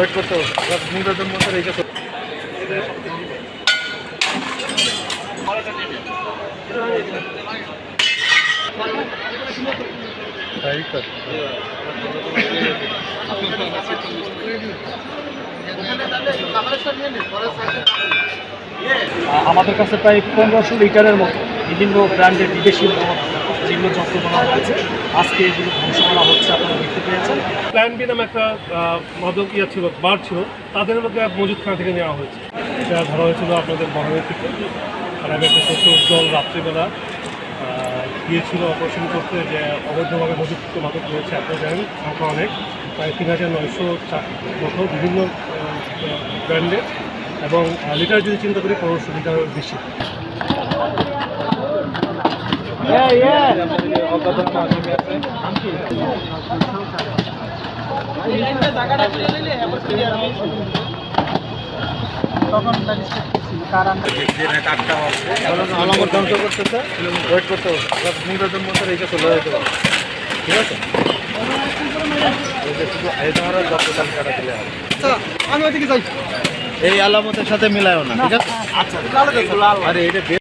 Wait করতে হবে মুদ্রাদের মধ্যে রেখে তো আমাদের কাছে প্রায় পনেরোশো লিটারের মতো বিভিন্ন ব্র্যান্ডের বিদেশি মদ যেগুলো যত্ন করা হয়েছে, আজকে এগুলো ধ্বংস করা হচ্ছে আপনারা দেখতে পেয়েছেন। প্ল্যান বি নামে একটা মাদক ইয়া ছিল, বার ছিল, তাদের মধ্যে মজুদখানা থেকে নেওয়া হয়েছে। সেটা ধরা হয়েছিল আপনাদের বনামের থেকে। আর আমি একটা তথ্য দল রাত্রিবেলা গিয়েছিল অপারেশন করতে যে অবৈধভাবে মজুদকৃত মাদক রয়েছে, আপনারা জানেন, সংখ্যা অনেক, প্রায় তিন হাজার নয়শো চার মতো বিভিন্ন ব্র্যান্ডের এবং লিটার যদি চিন্তা করি পনেরোশো লিটারের বেশি। ধ্বংস করতেছে ওয়েট করতে মধ্যে রেখে চলে যেতে ঠিক আছে আমি ওইদিকে যাই। এই আলামতের সাথে মিলায়ও না ঠিক আছে? আচ্ছা আরে এটা